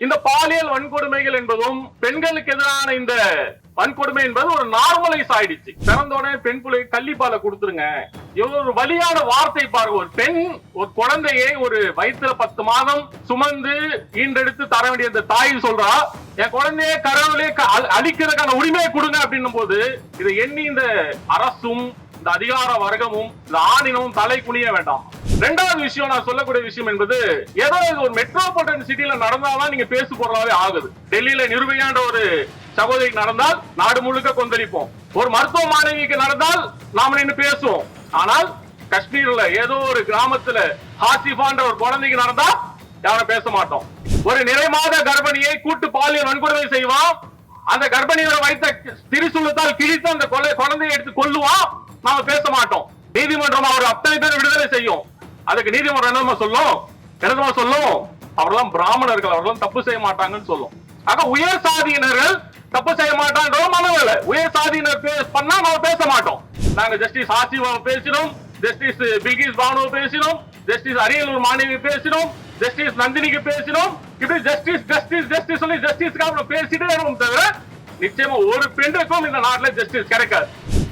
இந்த பாலியல் வன்கொடுமைகள் என்பதும் பெண்களுக்கு எதிரான இந்த வன்கொடுமை என்பது ஒரு நார்மலைஸ் ஆயிடுச்சு. பிறந்தோடனே பெண் பிள்ளை கள்ளிப்பாலை கொடுத்துருங்க. இவ்வளவு ஒரு வழியான வார்த்தை பாருங்க. ஒரு பெண் ஒரு குழந்தையை ஒரு வயிற்றுல பத்து மாதம் சுமந்து ஈண்டெடுத்து தர வேண்டிய அந்த தாய் சொல்றா என் குழந்தைய கரவுலே க- அழி- அழிக்கிறதுக்கான உரிமையை கொடுங்க அப்படின்னும் போது இதை எண்ணி இந்த அரசும் இந்த அதிகார வர்க்கமும் இந்த ஆணினமும் தலை குனிய வேண்டாம். ரெண்டாவது விஷயம் நான் சொல்லக்கூடிய விஷயம் என்பது ஏதோ இது ஒரு மெட்ரோபாலிட்டன் சிட்டியில நடந்தாதான் நீங்க பேசு பொருளாவே ஆகுது. டெல்லியில நிர்பயான்ற ஒரு சகோதரிக்கு நடந்தால் நாடு முழுக்க கொந்தளிப்போம். ஒரு மருத்துவ மாணவிக்கு நடந்தால் நாம நின்று பேசுவோம். ஆனால் காஷ்மீர்ல ஏதோ ஒரு கிராமத்துல ஹாசிஃபான்ற ஒரு குழந்தைக்கு நடந்தா யாரும் பேச மாட்டோம். ஒரு நிறை மாத கர்ப்பிணியை கூட்டு பாலியல் வன்கொடுமை செய்வான். அந்த கர்ப்பிணியோட வைத்த திரிசூலத்தால் கிழித்து அந்த கொலை குழந்தையை எடுத்து கொல்லுவான். நாம பேச மாட்டோம். நீதிமன்றம் அவர் அத்தனை பேர் விடுதலை செய்யும். அதுக்கு நீதிமன்றம் என்னமா சொல்லும்? என்னதுமா சொல்லும்? அவர்லாம் பிராமணர்கள் அவர்களும் தப்பு செய்ய மாட்டாங்கன்னு சொல்லும். ஆக உயர் சாதியினர்கள் தப்பு செய்ய மாட்டாங்க மனவில்லை உயர் சாதியினர் பண்ணா நாம பேச மாட்டோம். நாங்க ஜஸ்டிஸ் ஆசிவா பேசினோம் ஜஸ்டிஸ் பில்கிஸ் பானு பேசினோம் ஜஸ்டிஸ் அரியலூர் மாணவி பேசினோம் ஜஸ்டிஸ் நந்தினிக்கு பேசினோம். இப்படி ஜஸ்டிஸ் ஜஸ்டிஸ் ஜஸ்டிஸ் சொல்லி ஜஸ்டிஸ்க்காக பேசிட்டே இருக்கோம் தவிர நிச்சயமா ஒரு பெண்ணுக்கும் இந்த நாட்டுல ஜஸ்டிஸ் கிடைக்காது.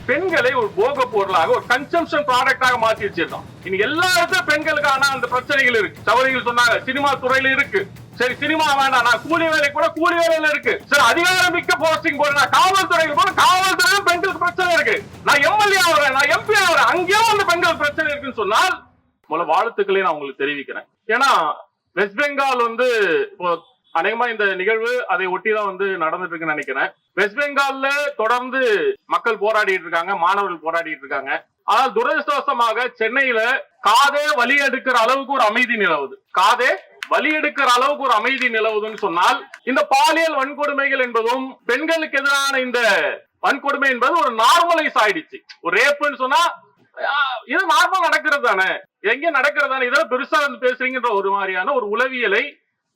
பெண்களை ஒரு போக பொருளாக ஒரு கன்சம்ஷன் ப்ராடக்டாக மாத்தி வச்சிருக்கோம். இன்னைக்கு எல்லா இடத்துலயும் பெண்களுக்கான அந்த பிரச்சனைகள் இருக்கு. சகோதரிகள் சொன்னாங்க சினிமா துறையில இருக்கு. சரி சினிமா வேண்டாம் நான் கூலி வேலை கூட கூலி வேலையில இருக்கு. சரி அதிகாரம் மிக்க போஸ்டிங் போறேன் நான் காவல்துறையில் போறேன் காவல்துறையில பெண்களுக்கு பிரச்சனை இருக்கு. நான் எம்எல்ஏ ஆகிறேன் நான் எம்பி ஆகிறேன் அங்கேயும் அந்த பெண்கள் பிரச்சனை இருக்குன்னு சொன்னால் முதல்ல வாழ்த்துக்களை நான் உங்களுக்கு தெரிவிக்கிறேன். ஏன்னா வெஸ்ட் பெங்கால் வந்து இப்போ அநேகமா இந்த நிகழ்வு அதை ஒட்டி தான் வந்து நடந்துட்டு இருக்குன்னு நினைக்கிறேன். வெஸ்ட் பெங்கால்ல தொடர்ந்து மக்கள் போராடிட்டு இருக்காங்க மாணவர்கள் போராடிட்டு இருக்காங்க. ஆனால் துரதிருஷ்டவசமாக சென்னையில காதே வலி எடுக்கிற அளவுக்கு ஒரு அமைதி நிலவுது. காதே வலி எடுக்கிற அளவுக்கு ஒரு அமைதி நிலவுதுன்னு சொன்னால் இந்த பாலியல் வன்கொடுமைகள் என்பதும் பெண்களுக்கு எதிரான இந்த வன்கொடுமை என்பது ஒரு நார்மலைஸ் ஆயிடுச்சு. ஒரு ரேப்புன்னு சொன்னா இது நார்மல் நடக்கிறது தானே. எங்க நடக்கிறது தானே? இதெல்லாம் பெருசா வந்து பேசுறீங்கன்ற ஒரு மாதிரியான ஒரு உளவியலை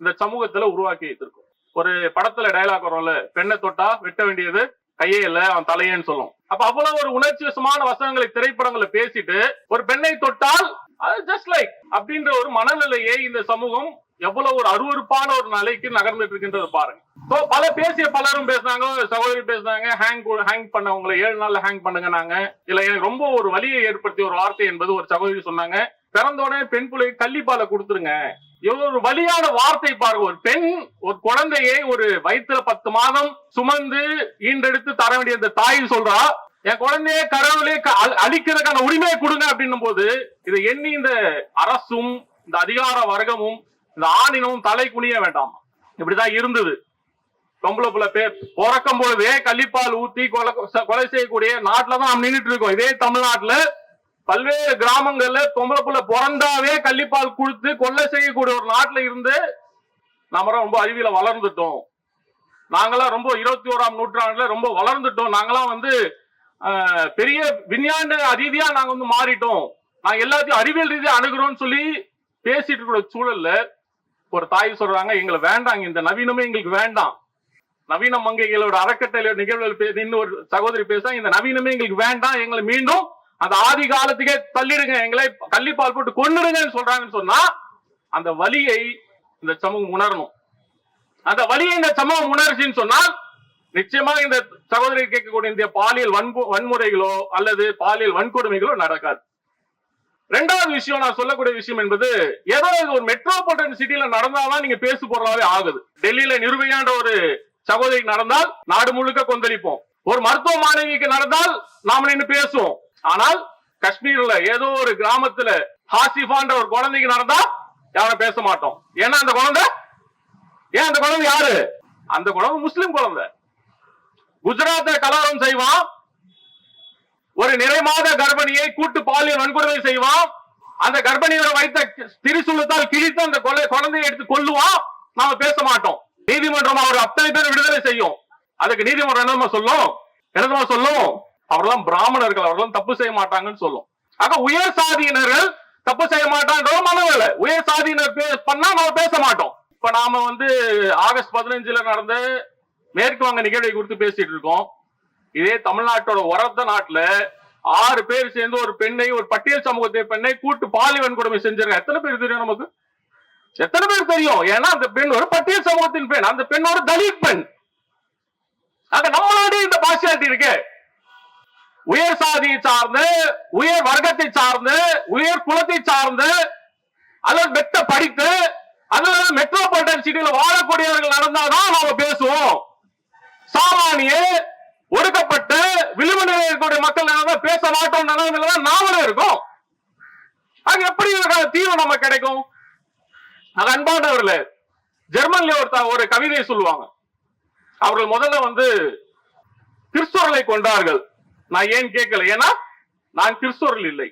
இந்த சமூகத்துல உருவாக்கி வைத்திருக்கும் ஒரு படத்துல டயலாக் வரும்ல பெண்ணை தொட்டா வெட்ட வேண்டியது கையே இல்ல அவன் தலையேன்னு சொல்லும். அப்ப அவ்வளவு ஒரு உணர்ச்சி வசமான வசனங்களை திரைப்படங்களை பேசிட்டு ஒரு பெண்ணை தொட்டால் அது ஜஸ்ட் லைக் அப்படின்ற ஒரு மனநிலையை இந்த சமூகம் எவ்வளவு ஒரு அருவருப்பான ஒரு நிலைக்கு நகர்ந்துட்டு இருக்கின்றது பாருங்க. ஸோ பல பேசிய பலரும் பேசினாங்க சகோதரி பேசினாங்க ஹேங் ஹேங் பண்ண உங்களை ஏழு நாள்ல ஹேங் பண்ணுங்க நாங்க இல்ல எனக்கு ரொம்ப ஒரு வலியை ஏற்படுத்திய ஒரு வார்த்தை என்பது ஒரு சகோதரி சொன்னாங்க. பிறந்தோடனே பெண் பிள்ளைக்கு கள்ளிப்பாலை கொடுத்துருங்க. எவ்வளவு வழியான வலியான வார்த்தை பாருங்க. ஒரு பெண் ஒரு குழந்தையை ஒரு வயிற்றுல பத்து மாதம் சுமந்து ஈண்டெடுத்து தர வேண்டிய அந்த தாய் சொல்றா என் குழந்தைய கரவுலே க- அழிக்கிறதுக்கான உரிமையை கொடுங்க அப்படின்னும் போது இதை எண்ணி இந்த அரசும் இந்த அதிகார வர்க்கமும் இந்த ஆணினமும் தலை குனிய வேண்டாம். இப்படிதான் இருந்தது. பொம்பளை புள்ள பேர். பிறக்கும் பொழுதே கள்ளிப்பால் ஊத்தி கொலை கொலை செய்யக்கூடிய நாட்டுல தான் நாம் நின்றுட்டு இருக்கோம். இதே தமிழ்நாட்டுல பல்வேறு கிராமங்கள்ல பொம்பளை புள்ள பிறந்தாவே கள்ளிப்பால் கொடுத்து கொள்ளை செய்யக்கூடிய ஒரு நாட்டுல இருந்து நாம ரொம்ப அறிவியல வளர்ந்துட்டோம். நாங்களாம் ரொம்ப இருபத்தி ஓராம் நூற்றாண்டுல ரொம்ப வளர்ந்துட்டோம். நாங்களாம் வந்து பெரிய விஞ்ஞான ரீதியா நாங்க வந்து மாறிட்டோம். நாங்க எல்லாத்தையும் அறிவியல் ரீதியா அணுகிறோம்னு சொல்லி பேசிட்டு இருக்கிற சூழல்ல ஒரு தாய் சொல்றாங்க எங்களை வேண்டாங்க இந்த நவீனமே எங்களுக்கு வேண்டாம். நவீன மங்கைகளோட அறக்கட்டளை நிகழ்வுகள் பே- ஒரு சகோதரி பேச இந்த நவீனமே எங்களுக்கு வேண்டாம். எங்களை மீண்டும் அந்த ஆதி காலத்துக்கே தள்ளிடுங்க எங்களை கள்ளிப்பால் போட்டு கொன்னுடுங்கன்னு சொல்றாங்கன்னு சொன்னா அந்த வலியை இந்த சமூகம் உணரணும். அந்த வலியை இந்த சமூகம் உணர்ச்சின்னு சொன்னால் நிச்சயமா இந்த சகோதரி கேட்கக்கூடிய இந்த பாலியல் வன்பு வன்முறைகளோ அல்லது பாலியல் வன்கொடுமைகளோ நடக்காது. ரெண்டாவது விஷயம் நான் சொல்லக்கூடிய விஷயம் என்பது ஏதோ ஒரு மெட்ரோபாலிட்டன் சிட்டியில நடந்தாதான் நீங்க பேசு பொருளாவே ஆகுது. டெல்லியில நிர்பயான்ற ஒரு சகோதரிக்கு நடந்தால் நாடு முழுக்க கொந்தளிப்போம். ஒரு மருத்துவ மாணவிக்கு நடந்தால் நாம நின்று பேசுவோம். ஆனால் காஷ்மீர்ல ஏதோ ஒரு கிராமத்துல ஹாசிஃபான்ற ஒரு குழந்தைக்கு நடந்தா யாரும் பேச மாட்டோம். ஏன்னா அந்த குழந்தை? ஏன் அந்த குழந்தை யாரு? அந்த குழந்தை முஸ்லிம் குழந்தை. குஜராத்ல கலாரம் செய்வான். ஒரு நிறை மாத கர்ப்பிணியை கூட்டு பாலியல் வன்கொடுமை செய்வான். அந்த கர்ப்பிணியோட வைத்த திரிசூலத்தால் கிழித்து அந்த கொலை குழந்தையை எடுத்து கொள்ளுவான் நாம பேச மாட்டோம். நீதிமன்றம் அவர் அத்தனை பேர் விடுதலை செய்யும். அதுக்கு நீதிமன்றம் என்னமா சொல்லும்? என்னமா சொல்லும்? அவரெல்லாம் பிராமணர்கள் அவரெல்லாம் தப்பு செய்ய மாட்டாங்கன்னு சொல்லும். ஆக உயர் சாதியினர்கள் தப்பு செய்ய மாட்டான்றோ மனவில்லை உயர் சாதியினர் பண்ணா நாம பேச மாட்டோம். இப்ப நாம வந்து ஆகஸ்ட் பதினஞ்சுல நடந்த மேற்கு வங்க நிகழ்வை குறித்து பேசிட்டு இருக்கோம். இதே தமிழ்நாட்டோட உரத்த நாட்டுல ஆறு பேர் சேர்ந்து ஒரு பெண்ணை ஒரு பட்டியல் சமூகத்தை பெண்ணை கூட்டு பாலியல் கொடுமை செஞ்சிருக்க எத்தனை பேர் தெரியும் நமக்கு? எத்தனை பேர் தெரியும்? ஏன்னா அந்த பெண் ஒரு பட்டியல் சமூகத்தின் பெண் அந்த பெண் ஒரு தலித் பெண். அங்க நம்மளோட இந்த பாசியாட்டி இருக்கு. உயர் சாதியை சார்ந்து உயர் வர்க்கத்தை சார்ந்து உயர் குலத்தை சார்ந்து அல்லது மெத்த படித்து அல்லது மெட்ரோபாலிட்டன் சிட்டியில வாழக்கூடியவர்கள் நடந்தாதான் நாம பேசுவோம். சாமானிய ஒடுக்கப்பட்டு விளிம்பு நிலையில் இருக்கக்கூடிய மக்கள் நடந்தா பேச மாட்டோம் நிலைமையில தான் நாமளும் இருக்கோம். அங்க எப்படி இதுக்கான தீர்வு நம்ம கிடைக்கும்? அது அன்பானவர்களே ஜெர்மன்ல ஒரு ஒரு கவிதையை சொல்லுவாங்க. அவர்கள் முதல்ல வந்து கிறிஸ்தவர்களை கொண்டார்கள் நான் ஏன் கேட்கல? ஏன்னா நான் கிறிஸ்தவர்கள் இல்லை.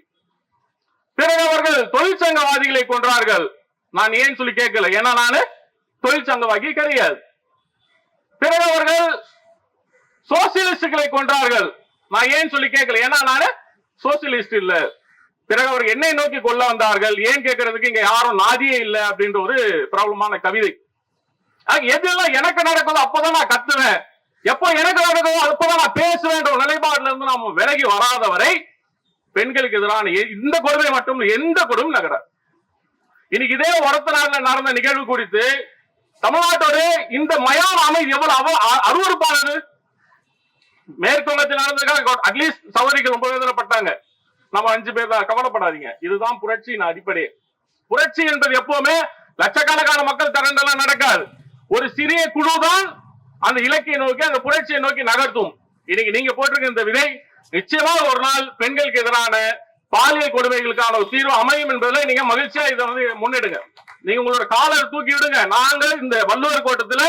பிறகு அவர்கள் தொழிற்சங்கவாதிகளை கொன்றார்கள். நான் ஏன் சொல்லி கேட்கல? ஏன்னா நானு தொழிற்சங்கவாதி கிடையாது. பிறகு அவர்கள் சோசியலிஸ்டுகளை கொன்றார்கள். நான் ஏன் சொல்லி கேட்கல? ஏன்னா நானு சோசியலிஸ்ட் இல்ல. பிறகு அவர் என்னை நோக்கி கொள்ள வந்தார்கள். ஏன் கேட்கறதுக்கு இங்க யாரும் நாதியே இல்ல அப்படின்ற ஒரு பிரபலமான கவிதை. எதெல்லாம் எனக்கு நடக்குதோ அப்பதான் நான் கத்துவேன். எப்போ எனக்கு நடக்குதோ அப்பதான் நான் பேசுவேன்ற ஒரு நிலைப்பாடுல இருந்து நாம விலகி வராத வரை பெண்களுக்கு எதிரான இந்த கொடுமை மட்டும் எந்த கொடுமை நகர. இன்னைக்கு இதே ஒரத்த நாள்ல நடந்த நிகழ்வு குறித்து தமிழ்நாட்டோட இந்த மயான அமைதி எவ்வளவு அருவறுப்பானது அ- அருவருப்பானது? நடந்ததுக்காக அட்லீஸ்ட் சௌரிக்கு ரொம்ப வேதனைப்பட்டாங்க. நம்ம அஞ்சு பேர் தான் கவலைப்படாதீங்க. இதுதான் புரட்சியின் அடிப்படை. புரட்சி என்பது எப்பவுமே லட்சக்கணக்கான மக்கள் திரண்டெல்லாம் நடக்காது. ஒரு சிறிய குழு தான் அந்த இலக்கையை நோக்கி அந்த புரட்சியை நோக்கி நகர்த்தும். இன்னைக்கு நீங்க போட்டிருக்க இந்த விதை நிச்சயமா ஒரு நாள் பெண்களுக்கு எதிரான பாலியல் கொடுமைகளுக்கான ஒரு தீர்வு அமையும் என்பதில் நீங்க மகிழ்ச்சியா இதை வந்து முன்னெடுங்க. நீங்க உங்களோட காலர் தூக்கி விடுங்க. நாங்கள் இந்த வள்ளுவர் கோட்டத்துல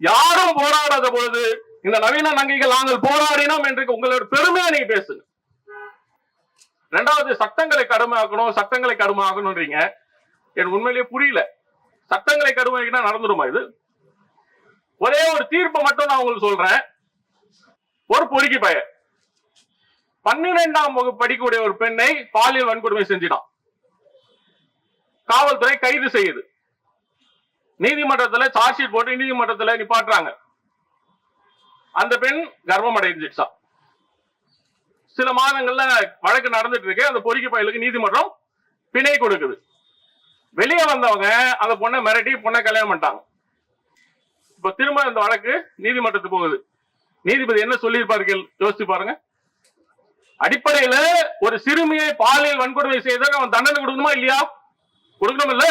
யாரும் போராடாத பொழுது இந்த நவீன நங்கைகள் நாங்கள் போராடினோம் என்று உங்களோட பெருமையா நீங்க பேசுங்க. ரெண்டாவது சட்டங்களை கடுமையாக்கணும் சட்டங்களை கடுமையாக்கணும்ன்றீங்க எனக்கு உண்மையிலேயே புரியல. சட்டங்களை கடுமையாக்கினா நடந்துருமா இது? ஒரே ஒரு தீர்ப்பை மட்டும் நான் உங்களுக்கு சொல்றேன். ஒரு பொறுக்கி பையன். பன்னிரெண்டாம் வகுப்பு படிக்கக்கூடிய ஒரு பெண்ணை பாலியல் வன்கொடுமை செஞ்சிடான் காவல்துறை கைது செய்யுது. நீதிமன்றத்துல சார்ஜ் ஷீட் போட்டு நீதிமன்றத்துல நிப்பாட்டுறாங்க. அந்த பெண் கர்ப்பம் அடைஞ்சிடுச்சா. சில மாதங்கள்ல வழக்கு நடந்துட்டு இருக்கு. அந்த பொறுக்கி பயலுக்கு நீதிமன்றம் பிணை கொடுக்குது. வெளியே வந்தவங்க அந்த பொண்ணை மிரட்டி பொண்ணை கல்யாணம் பண்ணிட்டாங்க. இப்ப திரும்ப இந்த வழக்கு நீதிமன்றத்துக்கு போகுது. நீதிபதி என்ன சொல்லியிருப்பார்கள்? யோசிச்சு பாருங்க. அடிப்படையில ஒரு சிறுமியை பாலியல் வன்கொடுமை செய்தவங்க அவன் தண்டனை கொடுக்கணுமா இல்லையா? கொடுக்கணும் இல்ல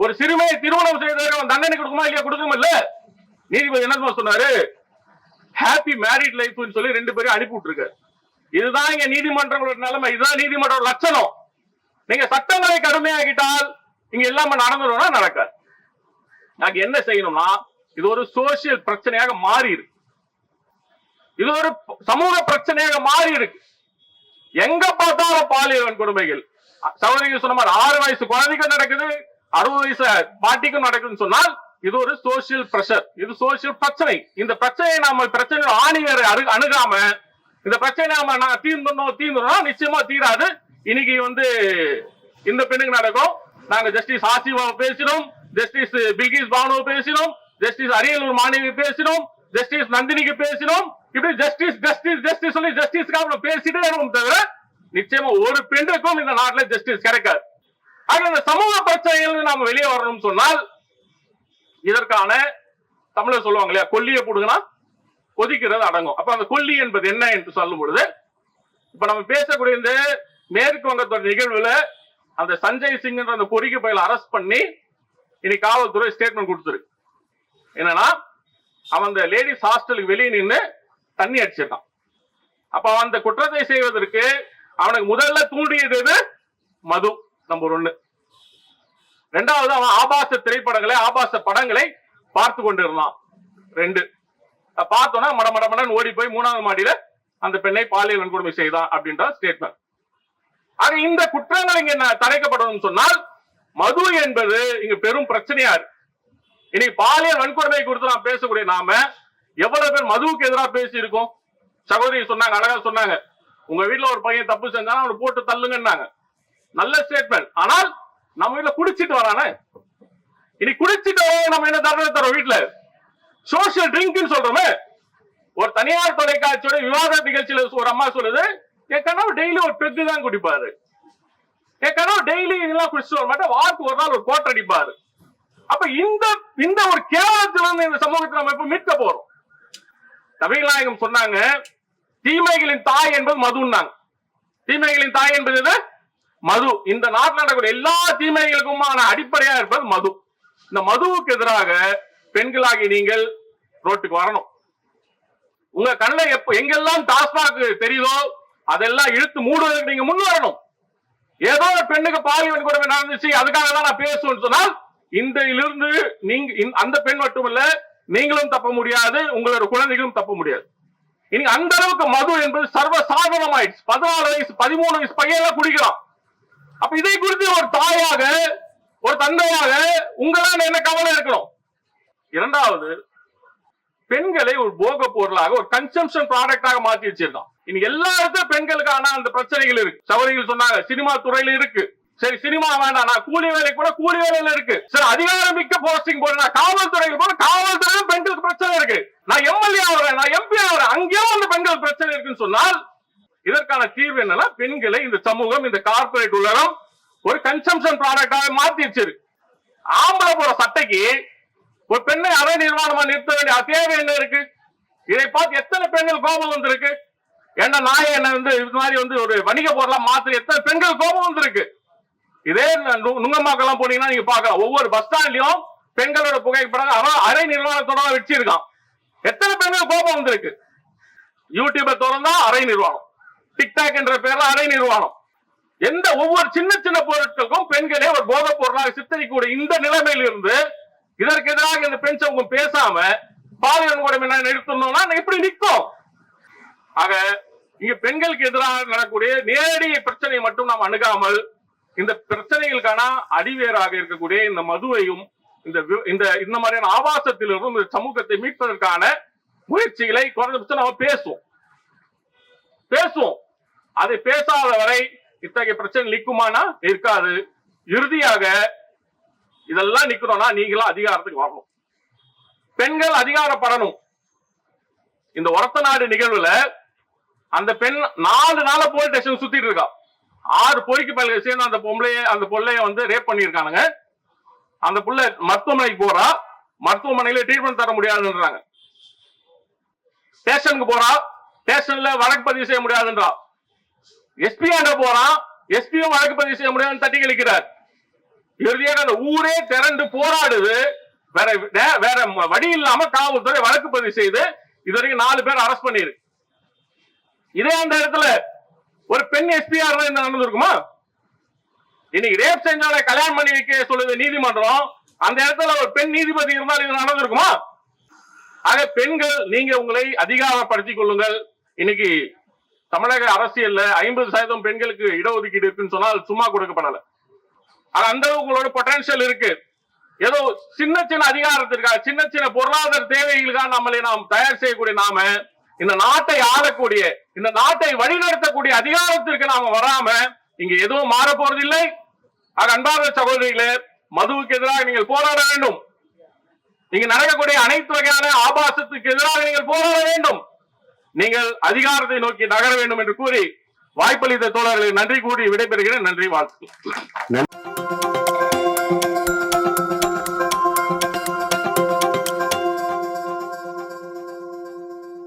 ஒரு சிறுமியை திருமணம் செய்தவங்க அவன் தண்டனை கொடுக்குமா இல்லையா? கொடுக்கணும் இல்ல நீதிபதி என்ன சொன்னாரு? ஹாப்பி மேரிட் லைஃப்னு சொல்லி ரெண்டு பேரும் அனுப்பி விட்டுருக்காரு. இதுதான் இங்க நீதிமன்றங்களோட நிலைமை. இதுதான் நீதிமன்ற லட்சணம். நீங்க சட்டங்களை கடுமையாக்கிட்டால் இங்க எல்லாமே நடந்துடும் நடக்காது. நாங்க என்ன செய்யணும்னா இது ஒரு சோசியல் பிரச்சனையாக மாறி இருக்கு. இது ஒரு சமூக பிரச்சனையாக மாறி இருக்கு. எங்க பார்த்தாலும் பாலியல் வன்கொடுமைகள் சகோதரிகள் சொன்ன மாதிரி ஆறு வயசு குழந்தைக்கும் நடக்குது அறுபது வயசு பாட்டிக்கும் நடக்குதுன்னு சொன்னால் இது ஒரு சோசியல் பிரஷர் இது சோசியல் பிரச்சனை. இந்த பிரச்சனையை நாம பிரச்சனை ஆணியரை அரு அணுகாம இந்த பிரச்சனை நாம நான் தீர்ந்துனோம் தீர்ந்தோம் நிச்சயமா தீராது. இன்னைக்கு வந்து இந்த பெண்ணுக்கு நடக்கும். நாங்க ஜஸ்டிஸ் ஆசிவா பேசினோம் ஜஸ்டிஸ் பில்கிஸ் பானுவை பேசினோம். ஜஸ்டிஸ் அரியலூர் மாணவி பேசினோம். ஜஸ்டிஸ் நந்தினிக்கு பேசினோம். இப்படி ஜஸ்டிஸ் ஜஸ்டிஸ் ஜஸ்டிஸ் சொல்லி ஜஸ்டிஸ்க்காக பேசிட்டே இருக்கோம் தவிர நிச்சயமா ஒரு பெண்ணுக்கும் இந்த நாட்டுல ஜஸ்டிஸ் கிடைக்காது. ஆக இந்த சமூக பிரச்சனைகள் நாம வெளியே வரணும்னு சொன்னால் இதற்கான தமிழர் சொல்லுவாங்க இல்லையா கொல்லிய போடுங்கன்னா கொதிக்கிறது அடங்கும். அப்ப அந்த கொல்லி என்பது என்ன என்று சொல்லும் பொழுது இப்ப நம்ம பேசக்கூடிய இந்த மேற்கு வங்கத்தோட நிகழ்வுல அந்த சஞ்சய் சிங் அந்த பொறிக்கு பயில அரெஸ்ட் பண்ணி இன்னைக்கு காவல்துறை ஸ்டேட்மெண்ட் கொடுத்துருக்கு. என்னன்னா அவன் அந்த லேடிஸ் ஹாஸ்டலுக்கு வெளியே நின்னு தண்ணி அடிச்சிருக்கான். அப்ப அவன் அந்த குற்றத்தை செய்வதற்கு அவனுக்கு முதல்ல தூண்டியது எது? மது நம்பர் ஒண்ணு ரெண்டாவது அவன் ஆபாச திரைப்படங்களை ஆபாச படங்களை பார்த்து கொண்டிருந்தான். ரெண்டு. பார்த்தோன்னா மட மடமடன் ஓடி போய் மூணாவது மாடியில அந்த பெண்ணை பாலியல் வன்கொடுமை செய்தான் அப்படின்ற ஸ்டேட்மெண்ட் ஆக இந்த குற்றங்கள் இங்க ந- தடைக்கப்படணும்னு சொன்னால் மது என்பது இங்க பெரும் பிரச்சனையா இருக்கு. இனி பாலியல் வன்கொடுமை குறித்து நான் பேசக்கூடிய நாம எவ்வளவு பேர் மதுவுக்கு எதிராக பேசி இருக்கோம் சகோதரி சொன்னாங்க அழகா சொன்னாங்க. உங்க வீட்டுல ஒரு பையன் தப்பு செஞ்சாலும் அவனை போட்டு தள்ளுங்கன்னாங்க. நல்ல ஸ்டேட்மெண்ட் ஆனால் நம்ம வீட்டுல குடிச்சிட்டு வரானே. இனி குடிச்சிட்டு வர நம்ம என்ன தண்டனை தரோம் வீட்டுல சோசியல் ட்ரிங்க்னு சொல்றோமே. ஒரு தனியார் தொலைக்காட்சியோட விவாத நிகழ்ச்சியில ஒரு அம்மா சொல்லுது என் கனவு டெய்லி ஒரு பெக்கு தான் குடிப்பாரு. என் கனவு டெய்லி இதெல்லாம் குடிச்சிட்டு வர மாட்டேன் வாரத்துக்கு ஒரு நாள் ஒரு கோட்டை அடிப்பாரு. அப்ப இந்த இந்த ஒரு கேவலத்திலிருந்து இந்த சமூகத்தை நம்ம எப்ப மீட்க போறோம். தமிழ்நாயகம் சொன்னாங்க தீமைகளின் தாய் என்பது மதுன்னாங்க. தீமைகளின் தாய் என்பது எது? மது. இந்த நாட்டில் நடக்கக்கூடிய எல்லா தீமைகளுக்குமான அடிப்படையா இருப்பது மது. இந்த மதுவுக்கு எதிராக பெண்களாகி நீங்கள் ரோட்டுக்கு வரணும். உங்க கண்ணில் எப்ப எங்கெல்லாம் டாஸ்மாக் தெரியுதோ அதெல்லாம் இழுத்து மூடுவதற்கு நீங்க முன் வரணும். ஏதோ ஒரு பெண்ணுக்கு பாலியல் கொடுமை நடந்துச்சு அதுக்காக தான் நான் பேசுவேன்னு சொன்னால் இன்றையிலிருந்து நீங்க அந்த பெண் மட்டுமல்ல நீங்களும் தப்ப முடியாது உங்களோட குழந்தைகளும் தப்ப முடியாது. இனி அந்த அளவுக்கு மது என்பது சர்வ சாதாரணமாயிடுச்சு பதினாலு வயசு பதிமூணு வயசு பையன் குடிக்கிறான் அப்ப இதை குறித்து ஒரு தாயாக ஒரு தந்தையாக உங்களால் என்ன கவலை இருக்கணும் இரண்டாவது பெண்களை ஒரு போக பொருளாக ஒரு கன்சம்ஷன் ப்ராடக்டாக மாற்றி வச்சிருக்கான் இனி எல்லா இடத்துல பெண்களுக்கான அந்த பிரச்சனைகள் இருக்கு. சவரிகள் சொன்னாங்க சினிமா துறையில இருக்கு. சரி சினிமா வேண்டாம். நான் கூலி வேலை கூட கூலி வேலையில இருக்கு. சரி அதிகாரம் மிக்க போஸ்டிங் போறேன் நான் காவல்துறையில் போன காவல்துறையிலும் பெண்களுக்கு பிரச்சனை இருக்கு. நான் எம்எல்ஏ ஆகிறேன் நான் எம்பி ஆகிறேன். அங்கேயும் அந்த பெண்கள் பிரச்சனை இருக்குன்னு சொன்னால் இதற்கான தீர்வு என்னன்னா பெண்களை இந்த சமூகம் இந்த கார்பரேட் உலகம் ஒரு கன்சம்ஷன் ப்ராடக்டாக மாத்தி வச்சிருக்கு ஆம்பளை போற சட்டைக்கு ஒரு பெண்ணை அரை நிர்வாணமா நிறுத்த வேண்டிய தேவை என்ன இருக்கு? இதை பார்த்து எத்தனை பெண்கள் கோபம் வந்திருக்கு? என்ன நாயை என்ன வந்து இது மாதிரி வந்து ஒரு வணிக பொருளா மாத்து எத்தனை பெண்கள் கோபம் வந்திருக்கு? இதே நுங்கம்மாக்கெல்லாம் போனீங்கன்னா நீங்க பாக்கலாம் ஒவ்வொரு பஸ் ஸ்டாண்ட்லயும் பெண்களோட புகைப்படம் அரை நிர்வாணத்தோட வச்சிருக்கான். எத்தனை பெண்கள் கோபம் வந்திருக்கு? யூடியூபை திறந்தா அரை நிர்வாணம். டிக்டாக் என்ற பேர்ல அரை நிர்வாணம். எந்த ஒவ்வொரு சின்ன சின்ன பொருட்களுக்கும் பெண்களே ஒரு போதை பொருளாக சித்தரிக்கக்கூடிய இந்த நிலைமையில இருந்து இதற்கு எதிராக இந்த பெண் சமூகம் பேசாம பாலியல் கூட என்ன நிறுத்தணும்னா எப்படி நிற்கும் ஆக இங்க பெண்களுக்கு எதிராக நடக்கக்கூடிய நேரடி பிரச்சனையை மட்டும் நாம் அணுகாமல் இந்த பிரச்சனைகளுக்கான அடிவேராக இருக்கக்கூடிய இந்த மதுவையும் இந்த இந்த இந்த மாதிரியான ஆபாசத்திலிருந்தும் இந்த சமூகத்தை மீட்பதற்கான முயற்சிகளை குறைந்தபட்சம் நம்ம பேசுவோம். பேசுவோம். அதை பேசாத வரை இத்தகைய பிரச்சனை நிற்குமானா? இருக்காது இறுதியாக இதெல்லாம் நிக்கணும்னா நீங்களும் அதிகாரத்துக்கு வரணும். பெண்கள் அதிகாரப்படணும். இந்த ஒரத்த நாடு நிகழ்வுல அந்த பெண் நாலு நாள போலீஸ் ஸ்டேஷன் சுத்திட்டு இருக்கா. ஆறு பொறிக்கு மேல சேர்ந்து அந்த பொம்பளைய அந்த பொள்ளைய வந்து ரேப் பண்ணிருக்கானுங்க அந்த புள்ள மருத்துவமனைக்கு போறா. மருத்துவமனையில ட்ரீட்மெண்ட் தர முடியாதுன்றாங்க. ஸ்டேஷனுக்கு போறா. ஸ்டேஷன்ல வழக்கு பதிவு செய்ய முடியாதுன்றா. எஸ்பி ஆண்ட போறான் எஸ்பியும் வழக்கு பதிவு செய்ய முடியாதுன்னு தட்டி கழிக்கிறார். இறுதியாக அந்த ஊரே திரண்டு போராடுது. வேற வேற வழி இல்லாம காவல்துறை வழக்கு பதிவு செய்து இது வரைக்கும் நாலு பேர் அரெஸ்ட் பண்ணிரு இதே அந்த இடத்துல ஒரு பெண் எஸ்பியா இருந்தா இந்த நடந்திருக்குமா இன்னைக்கு ரேப் செஞ்சாலே கல்யாணம் பண்ணி வைக்க சொல்லுது நீதிமன்றம். அந்த இடத்துல ஒரு பெண் நீதிபதி இருந்தால் இது நடந்திருக்குமா ஆக பெண்கள் நீங்க உங்களை அதிகாரப்படுத்திக் கொள்ளுங்கள். இன்னைக்கு தமிழக அரசியல்ல ஐம்பது சதவீதம் பெண்களுக்கு இடஒதுக்கீடு இருக்குன்னு சொன்னால் சும்மா கொடுக்கப்படல ஆனா அந்த அளவுக்கு உங்களோட பொட்டன்சியல் இருக்கு. ஏதோ சின்ன சின்ன அதிகாரத்திற்காக சின்ன சின்ன பொருளாதார தேவைகளுக்காக நம்மளை நாம் தயார் செய்யக்கூடிய நாம இந்த நாட்டை ஆளக்கூடிய இந்த நாட்டை வழிநடத்தக்கூடிய அதிகாரத்திற்கு நாம வராம இங்க எதுவும் மாற போறதில்லை ஆக அன்பார்ந்த சகோதரிகளே மதுவுக்கு எதிராக நீங்கள் போராட வேண்டும். நீங்க நடக்கக்கூடிய அனைத்து வகையான ஆபாசத்துக்கு எதிராக நீங்கள் போராட வேண்டும். நீங்கள் அதிகாரத்தை நோக்கி நகர வேண்டும் என்று கூறி வாய்ப்பளித்த தோழர்களுக்கு நன்றி கூறி விடைபெறுகிறேன். நன்றி வாழ்த்து